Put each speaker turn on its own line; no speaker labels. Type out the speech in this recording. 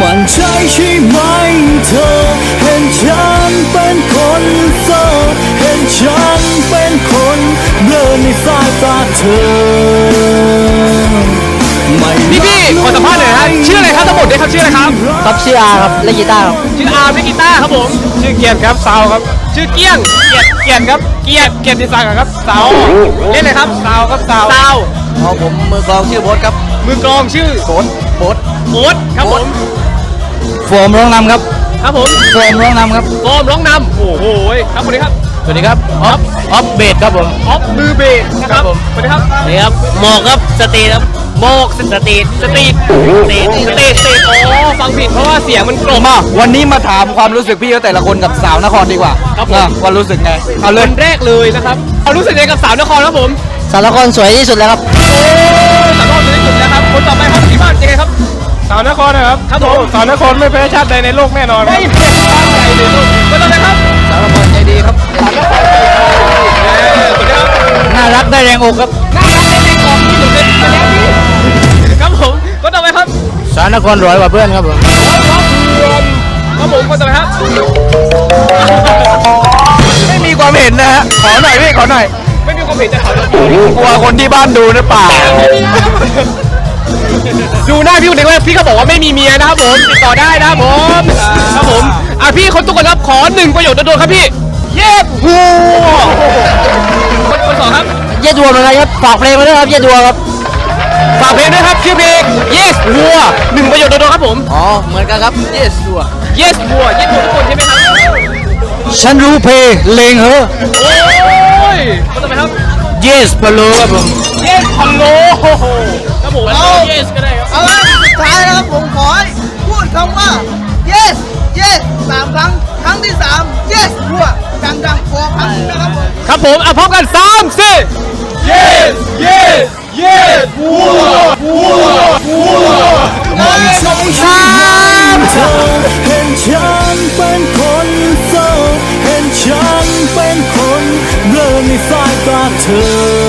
มันใช่ใช่ไหมเธอ เห็นฉันเป็นคนโสดเห็นฉันเป็นคนเบลอในสายตาเธอไม่
พี่พี่ขอสัมภาษณ์หน่อยนะฮะชื่ออะไรครับทั้งหมดเนี่ยครับชื่ออะไรครับ
ครับชื่ออาครับเล่นกีตาร์ครับ
ชื่ออาร์มเล่นกีตาร์ครับผมชื่อเกียรติครับซาวครับ ชื่อเกี้ยงเกียรติเกียรติครับเกียรติเกียรติศักดิ์ครับซาวเล่นอะไรครับซาวครับซาวซาว
อ๋อผมมือกลองชื่อโบอสครับ
มือกลองชื่อ
โบอสโบอส
โอ๊ตครับผม
โฟมร้องนำครับ
ครับผม
โฟมร้องนำครับ
โฟมร้องนำโอ้โหครับสวัสดีครับ
สวัสดีครับออฟออฟเบสครับผม
ออฟมือเบสนะครับสวัสดีครับ
นี่ครับหมอกครับสตรีครับ
โมกสตรีทสตรีทสตรีทสตรีทสตรีทโอ้ฟังผิดเพราะว่าเสียงมันกลม
มาวันนี้มาถามความรู้สึกพี่เขาแต่ละคนกับสาวนครดีกว่า
ครับผม
อะว่ารู้สึกไงเอาเล
ค
ย
นแรกเลยนะครับเอารู้สึกยังไงกับสาวนครครับผม
สาวนครสวยที่สุดแล้วครับ
โอ้สาวนครสวยที่สุดแล้วครับคนต่อไปครับที่บ้านยังไงครับ
สาวนครนะครับ
ครับผม
สาวนครไม่แพ้ชาติใดในโลกแน่นอนค
ไม่
รับ
เผ็ดบ้านใหญ่เลยลูกคนต่อไปครับ
สาวนครใจดีครับ
เออสวัสดีครับ
น่ารักได้แรงอกครับ
น่ารักในกล่องที่หนูเป็นไปแล้วพี่ครับผมคนต่อไปครับ
สาวนครร้อยกว่าเพื่อนครับผม
ครับผมคนต่อไปครับ
ไม่มีความเห็นนะฮะขอหน่อยพี่ขอหน่อย
ไม่มีความเห็นจะขอโทษ
กลัวคนที่บ้านดูนะเปล่า
ดูหน้าพี่คนนี้ว่าพี่เขาบอกว่าไม่มีเมียนะครับผมติดต่อได้นะครับผมครับผมอะพี่คนทุกคนครับขอหนึ่งประโยคโดนๆครับพี่ เย็บหัวคนคนสองครับ
เย็ดดัวเหมือนกันครับฝากเพลงมาด้วยครับเย็ดดัวครับ
ฝากเพลงด้วยครับชื่อเพลง yes วัวหนึ่งประโยคโดนๆครับผม
อ๋อเหมือนกันครับ yes ดัว
yes วัว yes วัวทุกคนใช่ไหมครับ
ฉันรู้เพลงเลงเหรอ
โอ้ยคนต่อไปครับ
yes พะโลครับผม
yes
ครับผม
ครับผมอะพร้อมกันสามสี่ yes yes yes วัววัววัว
มันใช่ใช่ไหมเธอเห็นฉันเป็นคนโสดเห็นฉันเป็นคนเบลอในสายตาเธอ